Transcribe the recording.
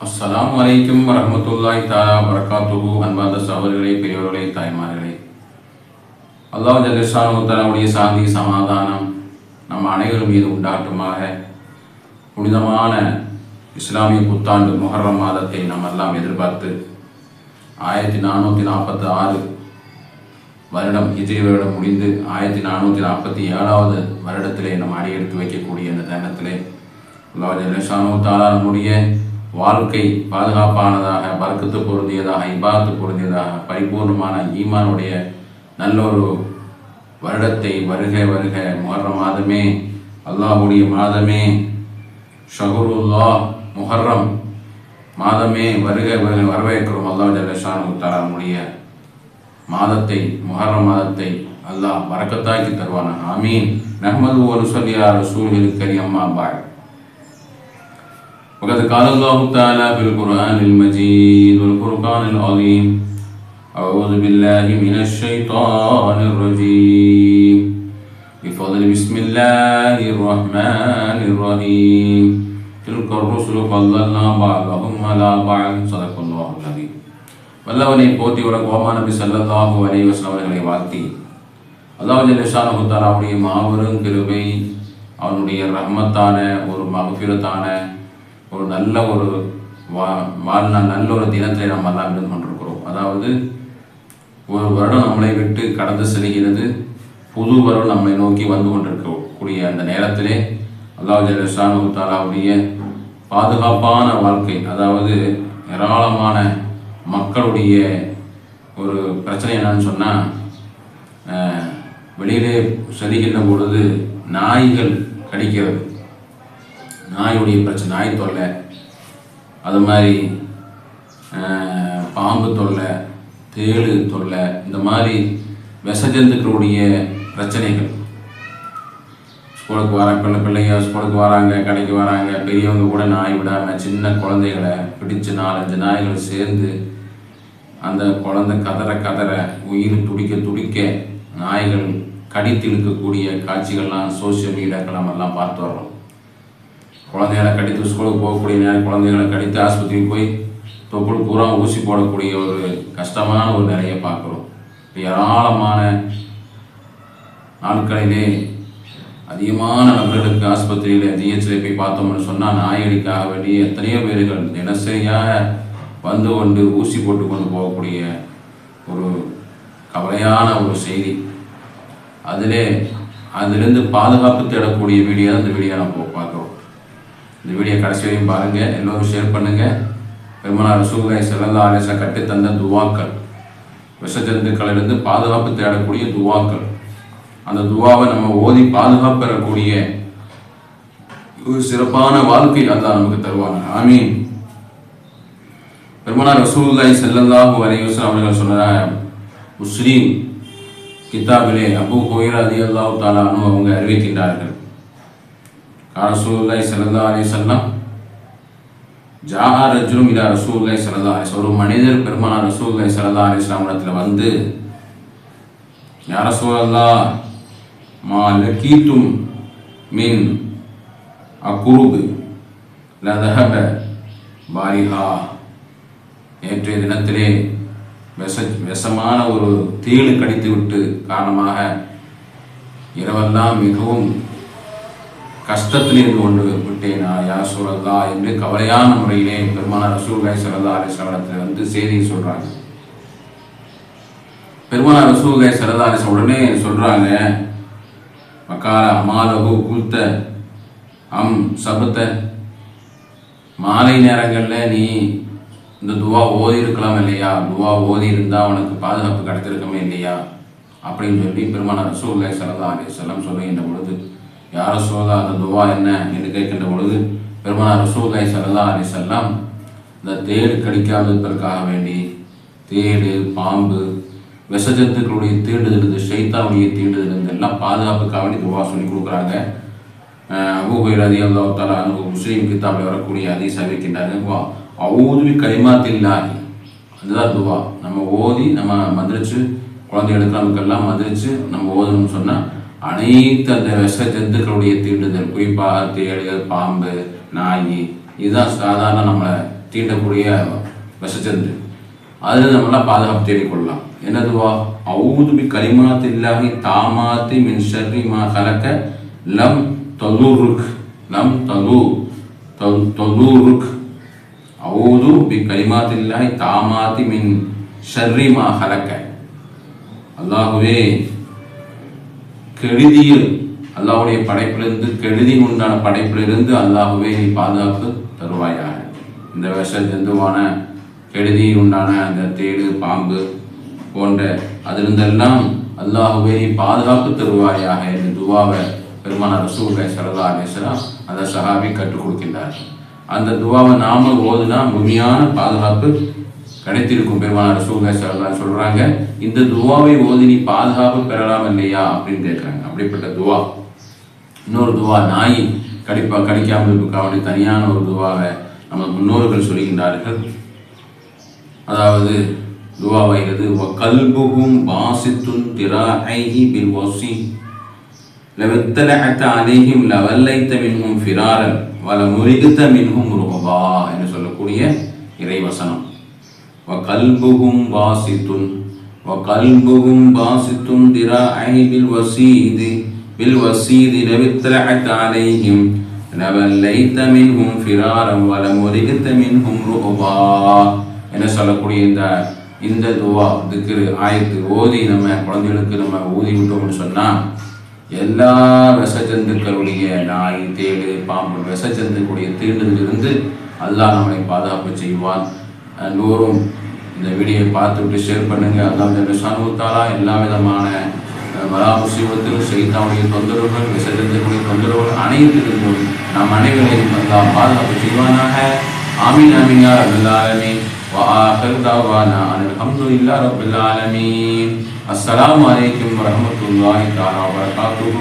அஸ்லாம் வலைக்கும் வரஹ்மத்துல்லாஹி தாரா வரகாத்துஹு அன்பார்ந்த சகோதரர்களே பெரியவர்களே தாய்மார்களே. அல்லாஹ் ஜல்லஷானு தஆலாவுடைய சாந்தி சமாதானம் நம் அனைவரும் மீது உண்டாட்டுமாக புனிதமான இஸ்லாமிய புத்தாண்டு முஹர்ரம் மாதத்தை நாம் எல்லாம் எதிர்பார்த்து ஆயிரத்தி நானூற்றி நாற்பத்தி ஆறு வருடம் ஹிஜ்ரி வருடம் முடிந்து ஆயிரத்தி நானூற்றி நாற்பத்தி ஏழாவது வருடத்திலே நம்ம அடியெடுத்து வைக்கக்கூடிய அந்த தருணத்திலே அல்லாஹ் ஜல்லஷானு தாரா நம்முடைய வாழ்க்கை பாதுகாப்பானதாக பறக்கத்து பொருந்தியதாக இபாத்து பொருந்தியதாக பரிபூர்ணமான ஈமானுடைய நல்ல ஒரு வருடத்தை வருக வருக முஹர்ரம் மாதமே அல்லாஹுடைய மாதமே ஷகுருல்லா முஹர்ரம் மாதமே வருக வருக வரவேற்கிறோம். அல்லாஹ் ஜல்லஷானு தாலா மாதத்தை முஹர்ரம் மாதத்தை அல்லாஹ் வரக்கத்தாக்கி தருவானா ஆமீன். நஹமது ஒரு சொல்லியார் சூழ்நிலை கரியம்மா பாய் وقد قال الله تعالى في القرآن المجيد والفرقان العظيم أعوذ بالله من الشيطان الرجيم بفضل بسم الله الرحمن الرحيم تلك الرسل فضلنا بعضهم على بعض صدق الله العظيم வல்லவனை போற்றி உலக கோமா நபி சல்லல்லாஹு அலைஹி வஸல்லம் அவர்களை வாழ்த்தி அல்லாஹ் ஜல்லஷானஹு தஆலாவுடைய மாபெரும் கிருபை அவனுடைய ரஹ்மத்தான ஒரு மகஃபிரத்தான ஒரு நல்ல ஒரு வா வாழ்நாள் நல்ல ஒரு தினத்திலே நாம் எல்லாம் இருந்து கொண்டிருக்கிறோம் அதாவது ஒரு வருடம் நம்மளை விட்டு கடந்து செல்கிறது புது வருடம் நம்மை நோக்கி வந்து கொண்டிருக்கக்கூடிய அந்த நேரத்திலே அல்லாஹ் ஜல்லஷானு தாலாவுடைய பாதுகாப்பான வாழ்க்கை அதாவது ஏராளமான மக்களுடைய ஒரு பிரச்சனை என்னன்னு சொன்னால் வெளியிலே செல்கின்ற பொழுது நாய்கள் கடிக்கிறது. நாயுடைய பிரச்சனை நாய் தொல்லை. அது மாதிரி பாம்பு தொல்லை தேளு தொல்லை இந்த மாதிரி விஷஜந்துக்களுடைய பிரச்சனைகள். ஸ்கூலுக்கு வர பிள்ளை பிள்ளைங்க ஸ்கூலுக்கு வராங்க கடைக்கு வராங்க பெரியவங்க கூட நாய் விடாமல் சின்ன குழந்தைகளை பிடிச்சு நாலஞ்சு நாய்கள் சேர்ந்து அந்த குழந்தை கதற கதற உயிர் துடிக்க துடிக்க நாய்கள் கடித்து இழுக்கக்கூடிய காட்சிகள்லாம் சோசியல் நம்ம எல்லாம் பார்த்து வர்றோம். குழந்தைகளை கடித்து ஸ்கூலுக்கு போகக்கூடிய நேரம் குழந்தைகளை கடித்து ஆஸ்பத்திரிக்கு போய் தொப்புள் பூரா ஊசி போடக்கூடிய ஒரு கஷ்டமான ஒரு நிலையை பார்க்குறோம். ஏராளமான நாட்களிலே அதிகமான நபர்களுக்கு ஆஸ்பத்திரியில் ஜிஹெச்சில் போய் பார்த்தோம்னு சொன்னால் நாயடிக்காக வேண்டி எத்தனையோ பேர்கள் தினசரியாக வந்து கொண்டு ஊசி போட்டு கொண்டு போகக்கூடிய ஒரு கவலையான ஒரு செய்தி. அதிலே அதிலிருந்து பாதுகாப்பு தேடக்கூடிய வீடியோ அந்த வீடியோ நம்ம பார்க்குறோம் இந்த வீடியோ கடைசி வரையும் பாருங்கள் எல்லோரும் ஷேர் பண்ணுங்கள் பெருமனார் ரசூலை சிறந்த ஆலேசம் கட்டி தந்த துவாக்கள். விஷஜந்துக்களிலிருந்து பாதுகாப்பு தேடக்கூடிய துவாக்கள். அந்த துவாவை நம்ம ஓதி பாதுகாப்பு பெறக்கூடிய ஒரு சிறப்பான வாழ்க்கை அல்லா நமக்கு தருவாங்க. ஆமீன். பெருமனார் ரசூல்லாய் ஸல்லல்லாஹு அலைஹி அவர்கள் சொன்னார் முஸ்லீம் கித்தாபிலே அபு ஹுரைரா அதி அல்லாஹு தாலானு அவங்க அறிவிக்கின்றார்கள். ரசூல்லாய் சரதா அலி அலைஹி ஜாஹா ரஜுலும் இதா ரசூல்லாய் ஸல்லல்லாஹு அலைஹி ஒரு மனிதர் பெருமானார் ரசூல்லாய் ஸல்லல்லாஹு அலைஹி இடத்துல வந்து யார சூழல்லா மா லக்கீத்தும் மின் அக்குருபு லதஹப பாரிஹா. நேற்றைய தினத்திலே விஷ விஷமான ஒரு தேளு கடித்து விட்டு காரணமாக இரவெல்லாம் மிகவும் கஷ்டத்திலிருந்து கொண்டு விட்டேன்? நான் யார் என்று கவலையான முறையிலே பெருமானார் ரசூல்காய் சரதா அலிஸ்வரத்தில் வந்து செய்தியை சொல்றாங்க. பெருமானார் ரசூல்காய் சரதா அலிஸ் உடனே சொல்றாங்க மக்கால அமாலகு குல்த அம் சபத்த. மாலை நேரங்களில் நீ இந்த துவா ஓதி இருக்கலாம் இல்லையா? துவா ஓதி இருந்தால் உனக்கு பாதுகாப்பு கிடைத்திருக்கமே இல்லையா? அப்படின்னு சொல்லி பெருமானார் ரசூல்லாய் சரதா அலி செல்லம் சொல்லுகின்ற பொழுது யார் ரசூலா அந்த துவா என்ன என்று கேட்கின்ற பொழுது பெருமானார் ரசூல்லாய் சல்லா அலி செல்லாம் இந்த தேடு கடிக்காததற்காக வேண்டி தேடு பாம்பு விஷஜந்துக்களுடைய தீண்டுதலிருந்து ஷைத்தாவுடைய தீண்டுதலிருந்து எல்லாம் பாதுகாப்புக்காக வேண்டி துவா சொல்லி கொடுக்குறாங்க. அபூபை ரதி அல்லா தாலா அனுபவ முஸ்லீம் கித்தாபில் வரக்கூடிய அதீஸ் அறிவிக்கின்றாங்க அவுதுவி கைமாத்தில்லாஹி அதுதான் துவா. நம்ம ஓதி நம்ம மந்திரிச்சு குழந்தைகளுக்கு நமக்கெல்லாம் மந்திரிச்சு நம்ம ஓதணும்னு சொன்னால் அனைத்து அந்த விஷ ஜந்துக்களுடைய தீண்டுதல் குறிப்பாக தேடுகள் பாம்பு நாய் இதுதான் சாதாரண நம்மளை தீண்டக்கூடிய விஷஜந்து. அதில் நம்மளாம் பாதுகாப்பு தேடிக்கொள்ளலாம். என்னதுவா அவுது பி கலிமாத்தில்லாஹி தாமாத்தி மின் ஷர்ரி மா கலக்க லம் தலூருக் லம் தலூ தலூருக் அவுது பி கலிமாத்தில்லாஹி தாமாத்தி மின் ஷர்ரி மா கலக்க. அல்லாஹுவே கெடுதியில் அல்லாவுடைய படைப்பிலிருந்து கெடுதி உண்டான படைப்பிலிருந்து அல்லாஹுவே நீ பாதுகாப்பு தருவாயாக. இந்த விஷ ஜந்துவான கெடுதி உண்டான அந்த தேடு பாம்பு போன்ற அதிலிருந்தெல்லாம் அல்லாஹுவே நீ பாதுகாப்பு தருவாயாக என்று துவாவை பெருமான ரசூலை சரதா அலேஸ்வரம் அந்த சஹாபி கற்றுக் கொடுக்கின்றார். அந்த துவாவை நாம ஓதுனா முழுமையான பாதுகாப்பு கிடைத்திருக்கும் பெருமான ரசூலை சரதான்னு சொல்றாங்க. இந்த துவாவை ஓதி நீ பாதுகாப்பு பெறலாம் இல்லையா? அப்படின்னு கேட்குறாங்க அப்படிப்பட்ட துவா. இன்னொரு துவா நாய் கடிப்பா கடிக்காமல் இருக்காவணி தனியான ஒரு துவாவை நம்ம முன்னோர்கள் சொல்கின்றார்கள். அதாவது துவா வைகிறது கல்புகும் வாசித்துன் திராஹைஹி பில் வாசி. லவத்தலஹத்த அலைஹிம் லவல்லைத்த மின்ஹும் ஃபிராரன். வல முருகித்த மின்ஹும் ருஹபா என்று சொல்லக்கூடிய இறைவசனம். கல்புகும் வாசித்துன் وقلبهم باسط திராஹை பில் بالوسيد பில் வசீதி லவத்தலஹத்த அலைஹிம் லவல்லைத்த மின்ஹும் ஃபிராரன் வல முரிகுத்த என்ன சொல்லக்கூடிய இந்த இந்த துவா திக்ரு ஆயத்து ஓதி நம்ம குழந்தைகளுக்கு நம்ம ஊதி விட்டோம்னு சொன்னால் எல்லா விஷஜந்துக்களுடைய நாய் தேடு பாம்பு விஷஜந்துக்களுடைய தீண்டுதலிருந்து அல்லாஹ் நம்மளை பாதுகாப்பு செய்வான். நூறும் இந்த வீடியோவை பார்த்துவிட்டு ஷேர் பண்ணுங்க அல்லாஹ் சனுத்தாலா எல்லா விதமான மலா முசீபத்திலும் செய்தாவுடைய தொந்தரவுகள் விஷஜந்துக்களுடைய தொந்தரவுகள் அனைத்திலிருந்தும் நம் அனைவரையும் அல்லாஹ் பாதுகாப்பு செய்வானாக ஆமீன் ஆமீன் யா ரப்பல் ஆலமீன் وآخر دعوانا أن الحمد لله رب العالمين السلام عليكم ورحمة الله تعالى وبركاته